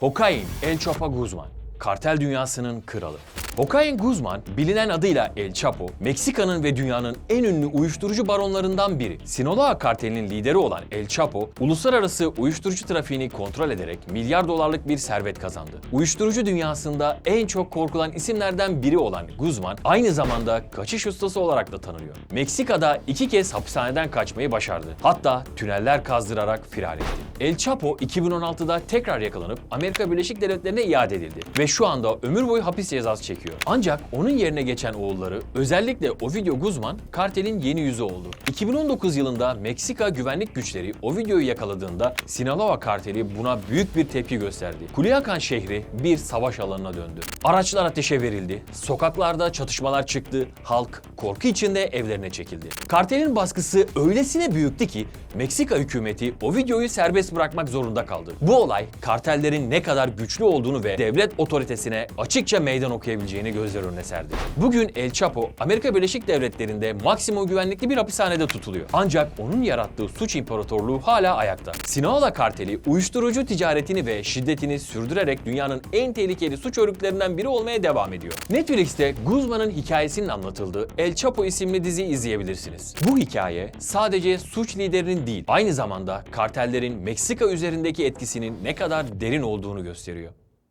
Joaquin El Chapo Guzman, kartel dünyasının kralı. Joaquin Guzman, bilinen adıyla El Chapo, Meksika'nın ve dünyanın en ünlü uyuşturucu baronlarından biri. Sinaloa kartelinin lideri olan El Chapo, uluslararası uyuşturucu trafiğini kontrol ederek milyar dolarlık bir servet kazandı. Uyuşturucu dünyasında en çok korkulan isimlerden biri olan Guzman, aynı zamanda kaçış ustası olarak da tanınıyor. Meksika'da iki kez hapishaneden kaçmayı başardı. Hatta tüneller kazdırarak firar etti. El Chapo 2016'da tekrar yakalanıp Amerika Birleşik Devletleri'ne iade edildi ve şu anda ömür boyu hapis cezası çekiyor. Ancak onun yerine geçen oğulları özellikle Ovidio Guzman kartelin yeni yüzü oldu. 2019 yılında Meksika güvenlik güçleri Ovidio'yu yakaladığında Sinaloa karteli buna büyük bir tepki gösterdi. Culiacan şehri bir savaş alanına döndü. Araçlar ateşe verildi, sokaklarda çatışmalar çıktı, halk korku içinde evlerine çekildi. Kartelin baskısı öylesine büyüktü ki Meksika hükümeti Ovidio'yu serbest bırakmak zorunda kaldı. Bu olay kartellerin ne kadar güçlü olduğunu ve devlet otoritesine açıkça meydan okuyabileceğini gözler önüne serdi. Bugün El Chapo, Amerika Birleşik Devletleri'nde maksimum güvenlikli bir hapishanede tutuluyor. Ancak onun yarattığı suç imparatorluğu hala ayakta. Sinaloa karteli uyuşturucu ticaretini ve şiddetini sürdürerek dünyanın en tehlikeli suç örgütlerinden biri olmaya devam ediyor. Netflix'te Guzman'ın hikayesinin anlatıldığı El Chapo isimli dizi izleyebilirsiniz. Bu hikaye sadece suç liderinin değil, aynı zamanda kartellerin Meksika üzerindeki etkisinin ne kadar derin olduğunu gösteriyor.